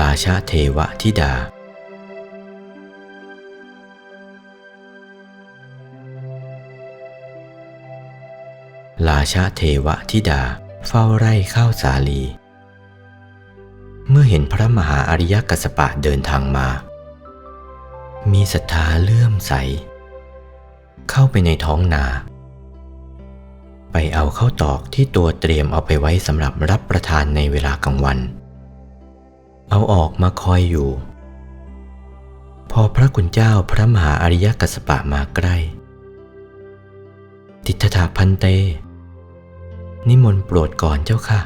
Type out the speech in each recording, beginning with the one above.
ราชาเทวธิดา ราชาเทวธิดาเฝ้าไร่ข้าวสาลี เมื่อเห็นพระมหาอริยกัสสปะเดินทางมา มีศรัทธาเลื่อมใส เข้าไปในท้องนา ไปเอาเข้าวตอกที่ตัวเตรียมเอาไปไว้สำหรับรับประทานในเวลากลางวัน เอาออกมาคอยอยู่ พอพระคุณเจ้าพระมหาอริยกัสสปะมาใกล้ ติทธาพันเต นิมนต์โปรดก่อนเจ้าค่ะ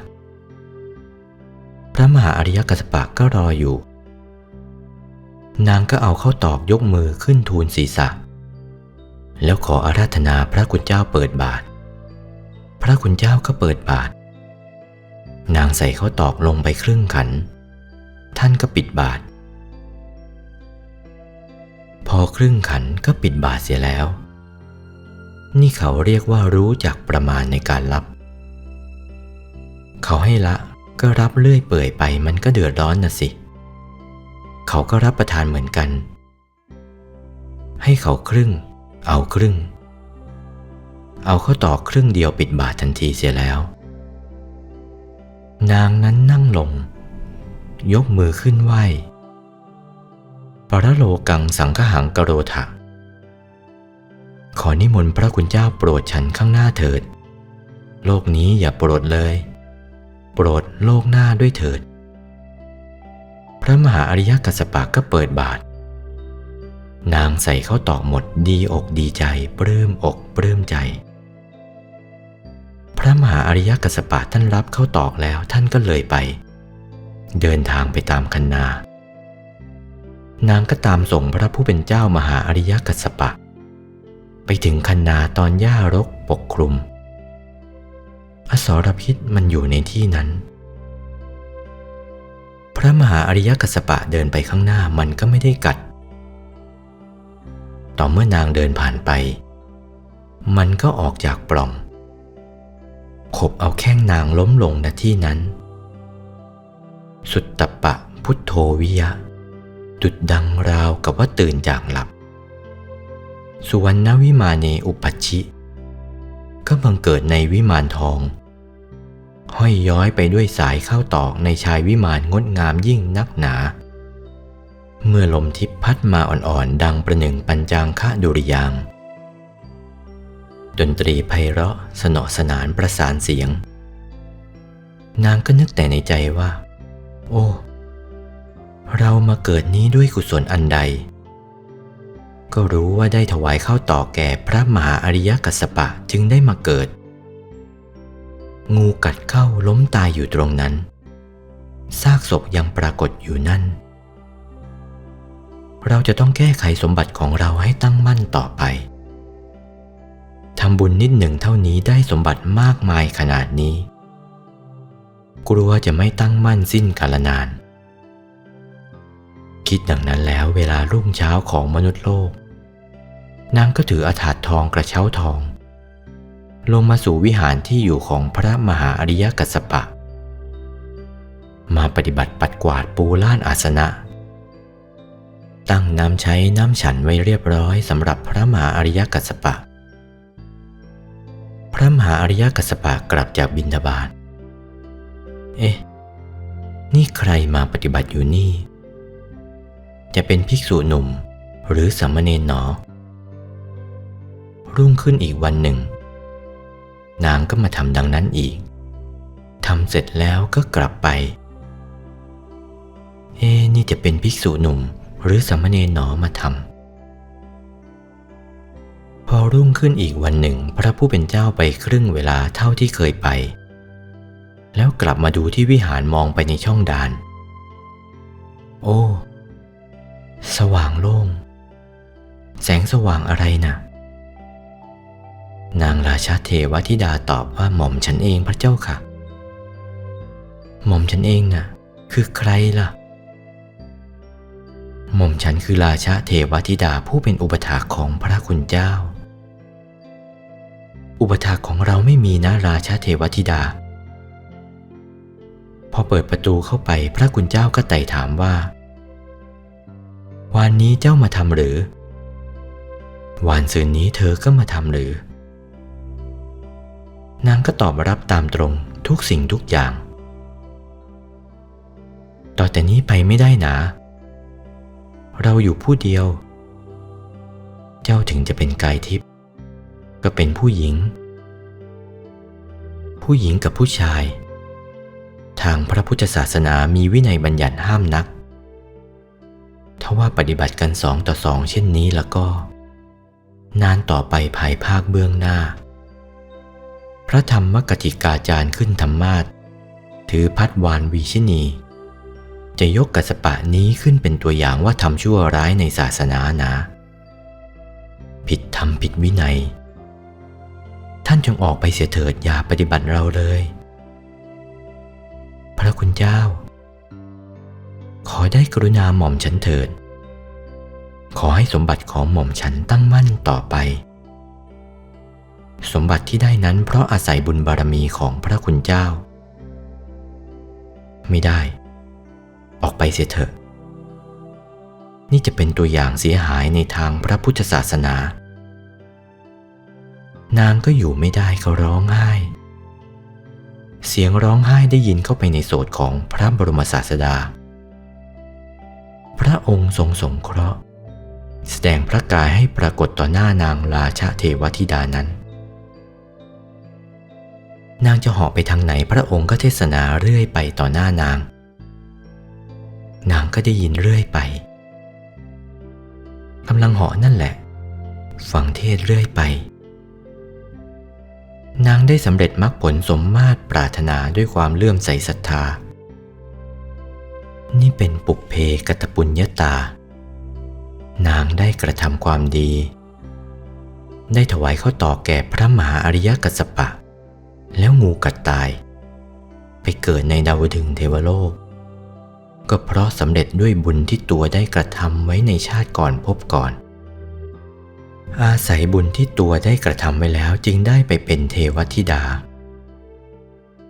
พระมหาอริยกัสสปะก็รออยู่ นางก็เอาเข้าตอกยกมือขึ้นทูลศีรษะ แล้วขออาราธนาพระคุณเจ้าเปิดบาท พระคุณเจ้าก็เปิดบาทนางใส่เข้าตอกลงไปครึ่งขัน ท่านก็ปิดบาท พอครึ่งขันก็ปิดบาทเสียแล้ว นี่เขาเรียกว่ารู้จักประมาณในการรับ เขาให้ละก็รับเลื่อยเปื่อยไปมันก็เดือดร้อนนะสิ เขาก็รับประทานเหมือนกัน ให้เขาครึ่ง เอาครึ่ง เอาเข้าต่อครึ่งเดียวปิดบาททันทีเสียแล้ว นางนั้นนั่งลง ยกมือขึ้นไหวปรโลกังสังฆหังกโรถะขอนิมนต์พระคุณเจ้าโปรดฉันข้างหน้าเถิด โลกนี้อย่าโปรดเลย โปรดโลกหน้าด้วยเถิด พระมหาอริยกัสสปะก็เปิดบาท นางใส่เข้าตอกหมดดีอกดีใจปลื้มอกปลื้มใจ พระมหาอริยกัสสปะท่านรับเข้าตอกแล้วท่านก็เลยไป เดินทางไปตามคันนา นางก็ตามส่งพระผู้เป็นเจ้ามหาอริยกัสสปะ ไปถึงคันนาตอนหญ้ารกปกคลุม อสรพิษมันอยู่ในที่นั้น พระมหาอริยกัสสปะเดินไปข้างหน้ามันก็ไม่ได้กัด ต่อเมื่อนางเดินผ่านไป มันก็ออกจากปล่องขบเอาแข้งนางล้มลงณที่นั้น สุตตปะพุทโธวิยะจุดดังราวกับว่าตื่นจากหลับ สุวรรณวิมาเนอุปัชชิ ก็บังเกิดในวิมานทอง ห้อยย้อยไปด้วยสายเข้าตอกในชายวิมานงดงามยิ่งนักหนา เมื่อลมทิพพัดมาอ่อนๆ ดังประหนึ่งปัญจางคะดุริยางดนตรีไพเราะสนอสนานประสานเสียง นางก็นึกแต่ในใจว่า โอ้ เรามาเกิดนี้ด้วยกุศลอันใด ก็รู้ว่าได้ถวายข้าวต่อแก่พระมหาอริยกัสสปะจึงได้มาเกิด งูกัดเข้าล้มตายอยู่ตรงนั้น ซากศพยังปรากฏอยู่นั่น เราจะต้องแก้ไขสมบัติของเราให้ตั้งมั่นต่อไปทำบุญนิดหนึ่งเท่านี้ได้สมบัติมากมายขนาดนี้ กลัวจะไม่ตั้งมั่นสิ้นกาลนาน คิดดังนั้นแล้วเวลารุ่งเช้าของมนุษย์โลก นางก็ถืออาถาดทองกระเช้าทอง ลงมาสู่วิหารที่อยู่ของพระมหาอริยกัสสปะ มาปฏิบัติปัดกวาดปูล้านอาสนะ ตั้งน้ำใช้น้ำฉันไว้เรียบร้อยสำหรับพระมหาอริยกัสสปะพระมหาอริยกัสสปะกลับจากบิณฑบาต เอ๊ะ นี่ใครมาปฏิบัติอยู่นี่ จะเป็นภิกษุหนุ่มหรือสามเณรหนอ รุ่งขึ้นอีกวันหนึ่ง นางก็มาทำดังนั้นอีกทำเสร็จแล้วก็กลับไป เอ๊ะนี่จะเป็นภิกษุหนุ่มหรือสามเณรหนอมาทำพอรุ่งขึ้นอีกวันหนึ่ง พระผู้เป็นเจ้าไปครึ่งเวลาเท่าที่เคยไป แล้วกลับมาดูที่วิหารมองไปในช่องดาน โอ้ สว่างโล่ง แสงสว่างอะไรนะ่ะ นางราชาเทวธิดาตอบว่าหม่อมฉันเองพระเจ้าค่ะ หม่อมฉันเองน่ะ คือใครล่ะ หม่อมฉันคือราชาเทวธิดาผู้เป็นอุปถากของพระคุณเจ้า อุปถากของเราไม่มีนะราชาเทวธิดา พอเปิดประตูเข้าไปพระคุณเจ้าก็ไต่ถามว่าวันนี้เจ้ามาทำหรือวันซืนนี้เธอก็มาทำหรือ นางก็ตอบรับตามตรงทุกสิ่งทุกอย่าง ต่อแต่นี้ไปไม่ได้นาเราอยู่ผู้เดียว เจ้าถึงจะเป็นกายทิพย์ก็เป็นผู้หญิง ผู้หญิงกับผู้ชาย ทางพระพุทธศาสนามีวินัยบัญญัติห้ามนัก ถ้าว่าปฏิบัติกันสองต่อสองเช่นนี้แล้วก็ นานต่อไปภายภาคเบื้องหน้า พระธรรมกติกาจารย์ขึ้นธรรมาทถือพัดวานวีชินีจะยกกัสปะนี้ขึ้นเป็นตัวอย่างว่าทำชั่วร้ายในศาสนานะ ผิดธรรมผิดวินัย ท่านจงออกไปเสียเถิดอย่าปฏิบัติเราเลย ระคุณเจ้า ขอได้กรุณาหม่อมฉันเถิด ขอให้สมบัติของหม่อมฉันตั้งมั่นต่อไป สมบัติที่ได้นั้นเพราะอาศัยบุญบารมีของพระคุณเจ้า ไม่ได้ ออกไปเสียเถอะ นี่จะเป็นตัวอย่างเสียหายในทางพระพุทธศาสนา นางก็อยู่ไม่ได้ก็ร้องไห้ เสียงร้องไห้ได้ยินเข้าไปในโสดของพระบรมศาสดา พระองค์ทรงสงเคราะห์ แสดงพระกายให้ปรากฏต่อหน้านางราชเทวธิดานั้น นางจะเหาะไปทางไหนพระองค์ก็เทศนาเรื่อยไปต่อหน้านาง นางก็ได้ยินเรื่อยไปกำลังเหาะนั่นแหละ ฟังเทศเรื่อยไป นางได้สำเร็จมรรคผลสมมาตรปรารถนาด้วยความเลื่อมใสศรัทธา นี่เป็นปุเพกตปุญญาตา นางได้กระทำความดี ได้ถวายข้าวต่อแก่พระมหาอริยกัสปะ แล้วงูกัดตาย ไปเกิดในดาวดึงเทวโลก ก็เพราะสำเร็จด้วยบุญที่ตัวได้กระทำไว้ในชาติก่อนพบก่อน อาศัยบุญที่ตัวได้กระทำไว้แล้วจึงได้ไปเป็นเทวธิดา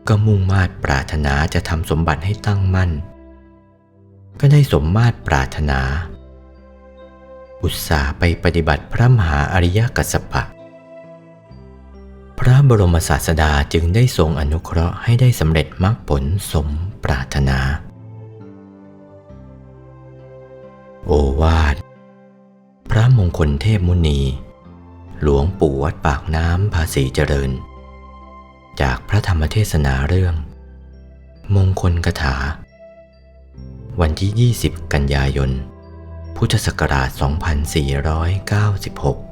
ก็มุ่งมาตรปรารถนาจะทำสมบัติให้ตั้งมั่น ก็ได้สมมาตรปรารถนา อุตสาห์ไปปฏิบัติพระมหาอริยกัสสปะ พระบรมศาสดาจึงได้ทรงอนุเคราะห์ให้ได้สำเร็จมรรคผลสมปรารถนา คลเทพมุนี หลวงปู่วัดปากน้ำภาษีเจริญ จากพระธรรมเทศนาเรื่อง มงคลกถา วันที่ 20 กันยายน พุทธศักราช 2496